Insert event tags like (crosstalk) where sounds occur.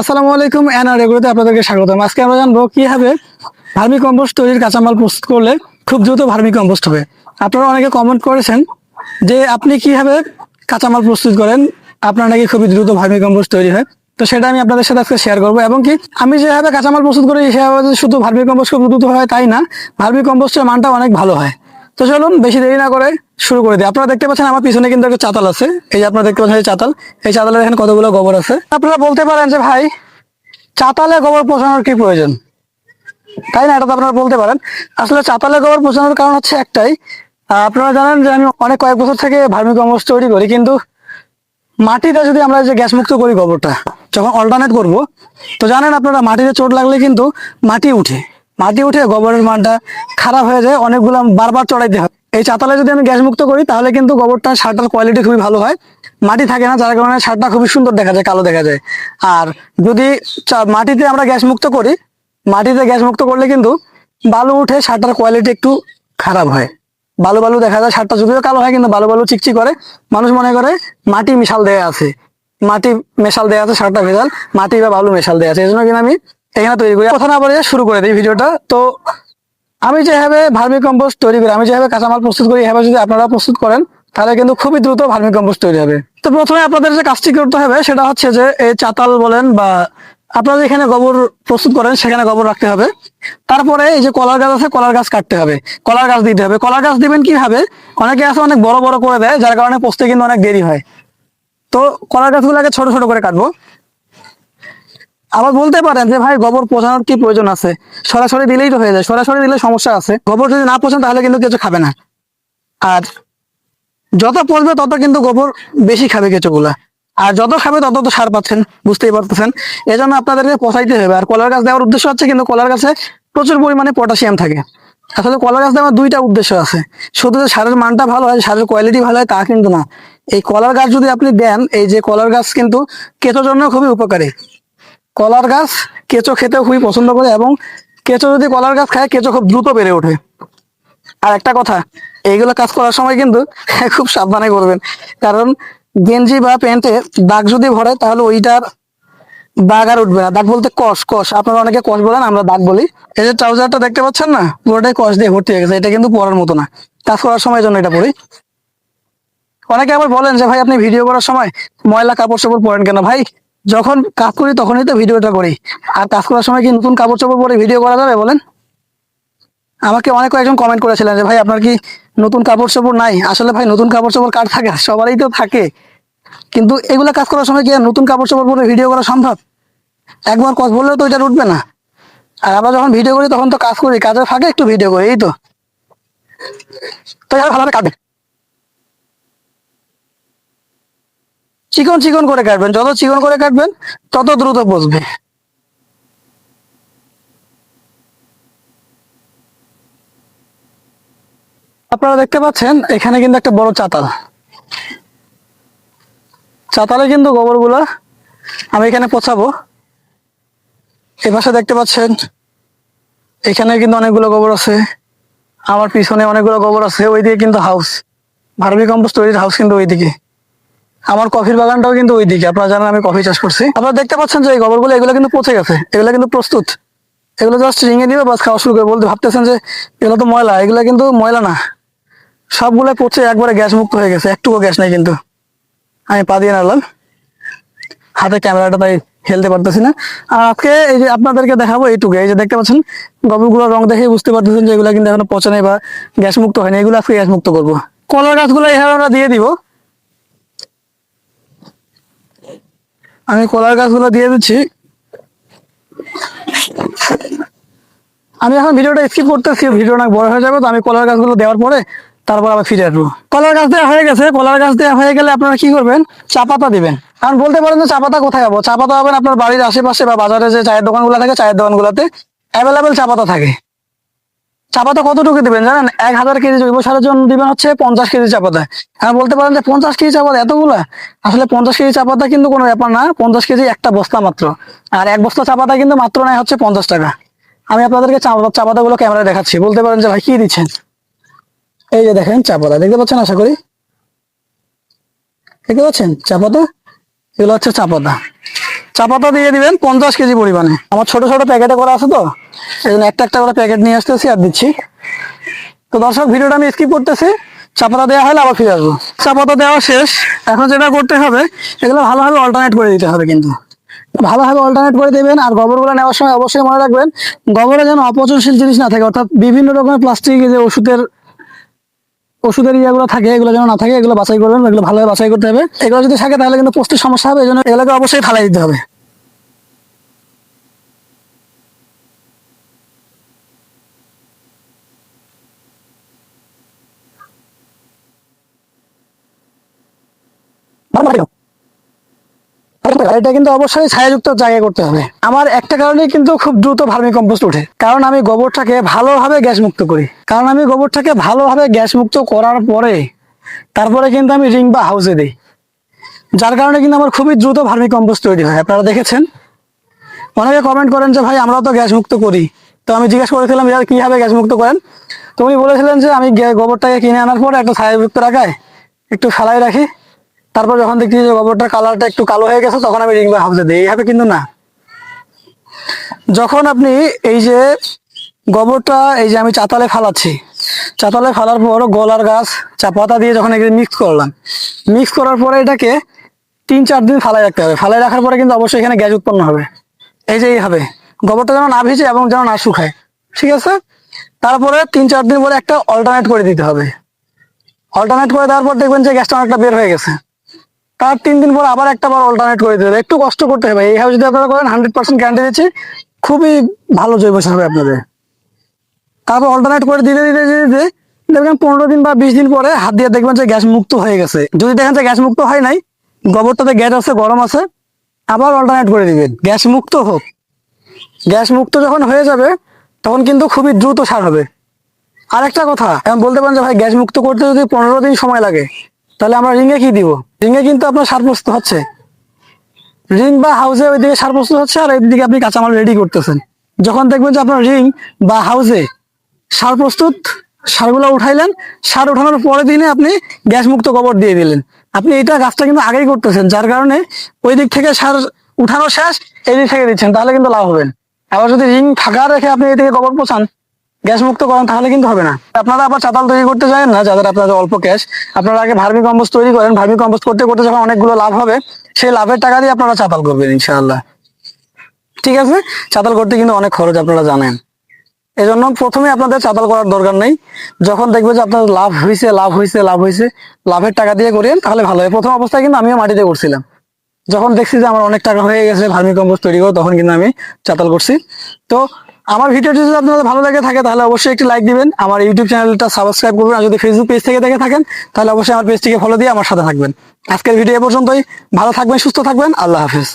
আসসালামু আলাইকুম, এনআর এগুলোতে আপনাদেরকে স্বাগতম। আজকে আমরা জানব কীভাবে ভার্মি কম্পোস্ট তৈরির কাঁচামাল প্রস্তুত করলে খুব দ্রুত ভার্মি কম্পোস্ট হবে। আপনারা অনেকে কমেন্ট করেছেন যে আপনি কীভাবে কাঁচামাল প্রস্তুত করেন, আপনার নাকি খুবই দ্রুত ভার্মি কম্পোস্ট তৈরি হয়। তো সেটা আমি আপনাদের সাথে আজকে শেয়ার করব এবং কি আমি যেভাবে কাঁচামাল প্রস্তুত করি, সেভাবে শুধু ভার্মি কম্পোস্ট খুব দ্রুত হয়, তাই না? ভার্মি কম্পোস্টের মানটা অনেক ভালো হয়। তো চলুন, বেশি দেরি না করে শুরু করে দিই। আপনারা দেখতে পাচ্ছেন আমার পিছনে কিন্তু একটা চাতাল আছে। এই যে আপনারা দেখতে পাচ্ছেন চাতাল। এই চাতালের এখানে কতগুলো গোবর আছে? আপনারা বলতে পারেন যে, ভাই, চাতালে গোবর পচানোর কি প্রয়োজন? তাই না? এটা তো আপনারা বলতে পারেন। আসলে চাতালে গোবর পচানোর কারণ হচ্ছে একটাই। আপনারা জানেন যে, আমি অনেক কয়েক বছর থেকে ভার্মি কম্পোস্ট তৈরি করি, কিন্তু মাটিতে যদি আমরা যে গ্যাস মুক্ত করি গোবরটা, যখন অল্টারনেট করব, তো জানেন আপনারা, মাটিতে চোট লাগলে কিন্তু মাটি উঠে। মাটি উঠে গোবরের মানটা খারাপ হয়ে যায়, অনেকগুলো বারবার চড়াইতে হয়। এই চাতালে যদি আমি গ্যাস মুক্ত করি, তাহলে কিন্তু গোবরটা সারটার কোয়ালিটি খুবই ভালো হয়। মাটি থাকে না, যার কারণে সারটা খুবই সুন্দর দেখা যায়, কালো দেখা যায়। আর যদি মাটিতে আমরা গ্যাস মুক্ত করি, মাটিতে গ্যাস মুক্ত করলে কিন্তু বালু উঠে সারটার কোয়ালিটি একটু খারাপ হয়। বালু বালু দেখা যায়, সারটা যদিও কালো হয়, কিন্তু বালু বালু চিকচিক করে। মানুষ মনে করে মাটি মিশাল দেয়া আছে। মাটি মেশাল দেয়া আছে, সারটা ভেজাল, মাটি বা বালু মেশাল দেয়া আছে। এই জন্য কিন্তু আমি এখানে তৈরি করি। কথা না বলে শুরু করে দিই ভিডিওটা। তো আমি যেভাবে ভার্মি কম্পোস্ট তৈরি করি, আমি যেভাবে কাঁচামাল প্রস্তুত করি, এভাবে যদি আপনারা প্রস্তুত করেন, তাহলে কিন্তু খুবই দ্রুত ভার্মি কম্পোস্ট তৈরি হবে। তো প্রথমে আপনাদের যে কাজটি করতে হবে, সেটা হচ্ছে যে এই চাতাল বলেন বা আপনারা যেখানে গোবর প্রস্তুত করেন, সেখানে গোবর রাখতে হবে। তারপরে এই যে কলার গাছ আছে, কলার গাছ কাটতে হবে। কলার গাছ দিতে হবে। কলার গাছ দিবেন কীভাবে? অনেকে আছে অনেক বড় বড় করে দেয়, যার কারণে পোস্তে কিন্তু অনেক দেরি হয়। তো কলার গাছগুলোকে ছোট ছোট করে কাটবো। আবার বলতে পারেন যে, ভাই, গোবর পচানোর কি প্রয়োজন আছে? সরাসরি দিলেই তো হয়ে যায়। সরাসরি দিলে সমস্যা আছে। গোবর যদি না পচান, তাহলে কিন্তু কিছু খাবে না। আর যত পচবে, তত কিন্তু গোবর বেশি খাবে কেঁচোগুলা। আর যত খাবে, তত তো সার পাচ্ছেন, বুঝতেই পারতেছেন। এই জন্য আপনাদেরকে পচাইতে হবে। আর কলার গাছ দেওয়ার উদ্দেশ্য হচ্ছে কিন্তু কলার গাছে প্রচুর পরিমাণে পটাশিয়াম থাকে। আসলে কলার গাছ দেওয়ার দুইটা উদ্দেশ্য আছে। শুধু যে সারের মানটা ভালো হয়, সারের কোয়ালিটি ভালো হয়, তা কিন্তু না। এই কলার গাছ যদি আপনি দেন, এই যে কলার গাছ কিন্তু কেঁচোর জন্য খুবই উপকারী। কলার গাছ কেঁচো খেতেও খুবই পছন্দ করে এবং কেঁচো যদি কলার গাছ খায়, কেঁচো খুব দ্রুত বেড়ে ওঠে। আর একটা কথা, এইগুলো কাজ করার সময় কিন্তু (laughs) খুব সাবধানে করবেন। কারণ গেঞ্জি বা প্যান্টে দাগ যদি ভরে, তাহলে ওইটার দাগ আর উঠবে না। দাগ বলতে কষ কষ। আপনারা অনেকে কষ বলেন, আমরা দাগ বলি। এই যে ট্রাউজারটা দেখতে পাচ্ছেন না, পুরোটাই কষ দিয়ে ভর্তি হয়ে গেছে। এটা কিন্তু পরার মতো না। কাজ করার সময় জন্য এটা পড়ি অনেকে আবার বলেন যে, ভাই, আপনি ভিডিও করার সময় ময়লা কাপড় চোপড় পরেন কেন? ভাই যখন কাজ করি তখনই তো ভিডিওটা করি। আর কাজ করার সময় কি নতুন কাপড় চোপড় পরে ভিডিও করা যাবে বলেন? আমাকে অনেক কয়েকজন কমেন্ট করেছিলেন যে, ভাই, আপনার কি নতুন কাপড় চোপড় নাই? আসলে ভাই, নতুন কাপড় চোপড় কার থাকে? সবারই তো থাকে। কিন্তু এগুলা কাজ করার সময় কি আর নতুন কাপড় চোপড় পরে ভিডিও করা সম্ভব? একবার কথা বললেও তো এটা উঠবে না। আর আমরা যখন ভিডিও করি তখন তো কাজ করি, কাজের ফাঁকে একটু ভিডিও করি, এই তো। তো ভালোভাবে কাটবে চিকন চিকন করে কাটবেন, যত চিকন করে কাটবেন, তত দ্রুত বসবে। আপনারা দেখতে পাচ্ছেন, এখানে কিন্তু একটা বড় চাতাল। চাতালে কিন্তু গোবরগুলা আমি এখানে পচাবো। এই পাশে দেখতে পাচ্ছেন, এখানে কিন্তু অনেকগুলো গোবর আছে। আমার পিছনে অনেকগুলো গোবর আছে, ওইদিকে কিন্তু হাউস ভার্মি কম্পোস্ট তৈরির হাউস কিন্তু ওইদিকে। আমার কফির বাগানটাও কিন্তু ওইদিকে, আপনারা জানেন আমি কফি চাষ করছি। আপনারা দেখতে পাচ্ছেন যে এই গোবরগুলো, এগুলো কিন্তু পচে গেছে, এগুলো কিন্তু প্রস্তুত। এগুলো জাস্ট রিঙে দিবে বাস খাওয়া শুরু করে বলতে ভাবতেছেন যে এগুলো তো ময়লা, এগুলো কিন্তু ময়লা না। সবগুলো পচে একবারে গ্যাস মুক্ত হয়ে গেছে, একটুকু গ্যাস নেই কিন্তু। আমি পা দিয়ে নাড়লাম। হাতে ক্যামেরাটা তাই খেলতে পারতেছি না। আর আজকে এই যে আপনাদেরকে দেখাবো এইটুকু, এই যে দেখতে পাচ্ছেন গোবরগুলোর রং দেখে বুঝতে পারতেছেন যে এগুলো কিন্তু এখনও পচে নেই বা গ্যাস মুক্ত হয়নি, এগুলো আজকে গ্যাস মুক্ত করব। কলার গাছগুলো এভাবে আমরা দিয়ে দিব। আমি কলার গাছগুলো দিয়ে দিচ্ছি। আমি এখন ভিডিওটা স্কিপ করতেছি, ভিডিও অনেক বড় হয়ে যাবে, তো আমি কলার গাছগুলো দেওয়ার পরে তারপর আবার ফিরে আসব। কলার গাছ দেওয়া হয়ে গেছে, কলার গাছ দেওয়া হয়ে গেলে আপনারা কি করবেন? চা পাতা দিবেন। কারণ বলতে পারেন যে চা পাতা কোথায় পাবো? চা পাতা পাবেন আপনার বাড়ির আশেপাশে বা বাজারে যে চায়ের দোকানগুলো থাকে, চায়ের দোকানগুলোতে অ্যাভেলেবেল চা পাতা থাকে। চা পাতা কতটুকু দিবেন জানেন? এক হাজার কেজি জৈব সারের জন্য দিবেন হচ্ছে পঞ্চাশ কেজি চা পাতা আর বলতে পারেন যে পঞ্চাশ কেজি চা পাতা এতগুলা? আসলে পঞ্চাশ কেজি চা পাতা কিন্তু কোনো ব্যাপার না, পঞ্চাশ কেজি একটা বস্তা মাত্র। আর এক বস্তা চা পাতা কিন্তু মাত্র নেয় হচ্ছে পঞ্চাশ টাকা। আমি আপনাদেরকে চা চা পাতাগুলো ক্যামেরায় দেখাচ্ছি। বলতে পারেন যে ভাই, কি দিচ্ছেন? এই যে দেখেন চা পাতা দেখতে পাচ্ছেন আশা করি? দেখতে পাচ্ছেন চা পাতা এগুলো হচ্ছে চা পাতা চা পাতা দিয়ে দিবেন পঞ্চাশ কেজি পরিমাণে। আমার ছোট ছোট প্যাকেটে করা আছে তো, এই জন্য একটা একটা করে প্যাকেট নিয়ে আসতেছি আর দিচ্ছি। তো দর্শক, ভিডিওটা আমি স্কিপ করতেছি। চা পাতা দেওয়া হলে আবার ফিরে আসব। চা পাতা দেওয়া শেষ। এখন যেটা করতে হবে, এগুলো ভালোভাবে অল্টারনেট করে দিতে হবে কিন্তু। ভালোভাবে অল্টারনেট করে দেবেন আর গোবরগুলো নেওয়ার সময় অবশ্যই মনে রাখবেন, গোবরে যেন অপচনশীল জিনিস না থাকে, অর্থাৎ বিভিন্ন রকমের প্লাস্টিক যে ওষুধের ওষুধের ইয়েগুলো থাকে, এগুলো যেন না থাকে, এগুলো বাছাই করবেন, এগুলো ভালোভাবে বাছাই করতে হবে। এগুলো যদি থাকে তাহলে কিন্তু পুষ্টির সমস্যা হবে, এই জন্য এগুলোকে অবশ্যই ফালাই দিতে হবে। এটা কিন্তু অবশ্যই ছায়াযুক্ত জায়গায় করতে হবে। আমার একটা কারণে কিন্তু খুব দ্রুত ভার্মি কম্পোস্ট ওঠে। কারণ আমি গোবরটাকে ভালোভাবে গ্যাস মুক্ত করি। কারণ আমি গোবরটাকে ভালোভাবে গ্যাস মুক্ত করার পরে, তারপরে কিন্তু আমি রিং বা হাউসে দিই। যার কারণে কিন্তু আমার খুবই দ্রুত ভার্মি কম্পোস্ট তৈরি হয়। আপনারা দেখেছেন? অনেকে কমেন্ট করেন যে, ভাই আমরা তো গ্যাস মুক্ত করি। তো আমি জিজ্ঞেস করেছিলাম ইয়ার কীভাবে গ্যাস মুক্ত করেন? তো উনি বলেছিলেন যে, আমি গোবরটাকে কিনে আনার পরে একটা ছায়াযুক্ত রাখায়, একটু ফেলাই রাখি। তারপর যখন দেখছি যে গোবরটার কালারটা একটু কালো হয়ে গেছে, তখন আমি রিং বা হাউসে দিই এইভাবে কিন্তু না। যখন আপনি এই যে গোবরটা, এই যে আমি চাতালে ফালাচ্ছি, চাতালে ফালার পর গোলার গাছ, চা পাতা দিয়ে যখন এখানে মিক্স করলাম মিক্স করার পরে এটাকে তিন চার দিন ফালাই রাখতে হবে। ফালাই রাখার পরে কিন্তু অবশ্যই এখানে গ্যাস উৎপন্ন হবে। এই যে এইভাবে, গোবরটা যেন না ভিজে এবং যেন না শুকায়, ঠিক আছে? তারপরে তিন চার দিন পরে একটা অল্টারনেট করে দিতে হবে। অল্টারনেট করে দেওয়ার পর দেখবেন যে গ্যাসটা অনেকটা বের হয়ে গেছে। তার তিন দিন পর আবার একটা বার অল্টারনেট করে দিতে হবে। একটু কষ্ট করতে হবে এইভাবে যদি আপনারা করেন হান্ড্রেড পার্সেন্ট গ্যারান্টি দিচ্ছি, খুবই ভালো জৈব সার হবে আপনাদের। তারপর অল্টারনেট করে দিতে দিতে দিতে দেখবেন পনেরো দিন বা বিশ দিন পরে হাত দিয়ে দেখবেন যে গ্যাস মুক্ত হয়ে গেছে। যদি দেখেন যে গ্যাস মুক্ত হয় নাই, গোবরটাতে গ্যাস আছে, গরম আছে, আবার অল্টারনেট করে দিবেন। গ্যাস মুক্ত হোক। গ্যাস মুক্ত যখন হয়ে যাবে, তখন কিন্তু খুবই দ্রুত সার হবে। আর একটা কথা, এখন বলতে পারেন যে ভাই, গ্যাস মুক্ত করতে যদি পনেরো দিন সময় লাগে তাহলে আমরা রিঙে কি দিব? রিঙে কিন্তু আপনার সার প্রস্তুত হচ্ছে। রিং বা হাউসে ওইদিকে সার প্রস্তুত হচ্ছে আর এইদিকে আপনি কাঁচামাল রেডি করতেছেন। যখন দেখবেন যে আপনার রিং বা হাউসে সার প্রস্তুত, সারগুলো উঠাইলেন, সার উঠানোর পরের দিনে আপনি গ্যাস মুক্ত গোবর দিয়ে দিলেন। আপনি এটা গাছটা কিন্তু আগেই করতেছেন, যার কারণে ওই দিক থেকে সার উঠানো শেষ এই দিক থেকে দিচ্ছেন, তাহলে কিন্তু লাভ হবেন আবার যদি রিং ফাঁকা রেখে আপনি এদিকে গোবর পচান গ্যাস মুক্ত করেন তাহলে কিন্তু হবে না। আপনারা আবার চাতাল তৈরি করতে জানেন না, যাদের আপনাদের অল্প ক্যাশ আপনারা আগে ভার্মি কম্পোস্ট তৈরি করেন। ভার্মি কম্পোস্ট করতে করতে যখন অনেকগুলো লাভ হবে, সেই লাভের টাকা দিয়ে আপনারা চাতাল করবেন ইনশাআল্লাহ। ঠিক আছে? চাতাল করতে কিন্তু অনেক খরচ আপনারা জানেন। এজন্য প্রথমে আপনাদের চাতাল করার দরকার নেই। যখন দেখবে যে আপনার লাভ হয়েছে লাভ হয়েছে লাভ হয়েছে লাভের টাকা দিয়ে করেন তাহলে ভালো হয়। প্রথম অবস্থায় কিন্তু আমিও মাটিতে করছিলাম। যখন দেখছি যে আমার অনেক টাকা হয়ে গেছে ভার্মি কম্পোস্ট তৈরি করো, তখন কিন্তু আমি চাতাল করছি। তো আমার ভিডিওটি যদি আপনাদের ভালো লাগে থাকে, তাহলে অবশ্যই একটি লাইক দিবেন। আমার ইউটিউব চ্যানেলটা সাবস্ক্রাইব করবেন, আর যদি ফেসবুক পেজ থেকে দেখে থাকেন, তাহলে অবশ্যই আমার পেজটিকে ফলো দিয়ে আমার সাথে থাকবেন। আজকের ভিডিও এ পর্যন্তই। ভালো থাকবেন, সুস্থ থাকবেন। আল্লাহ হাফিজ।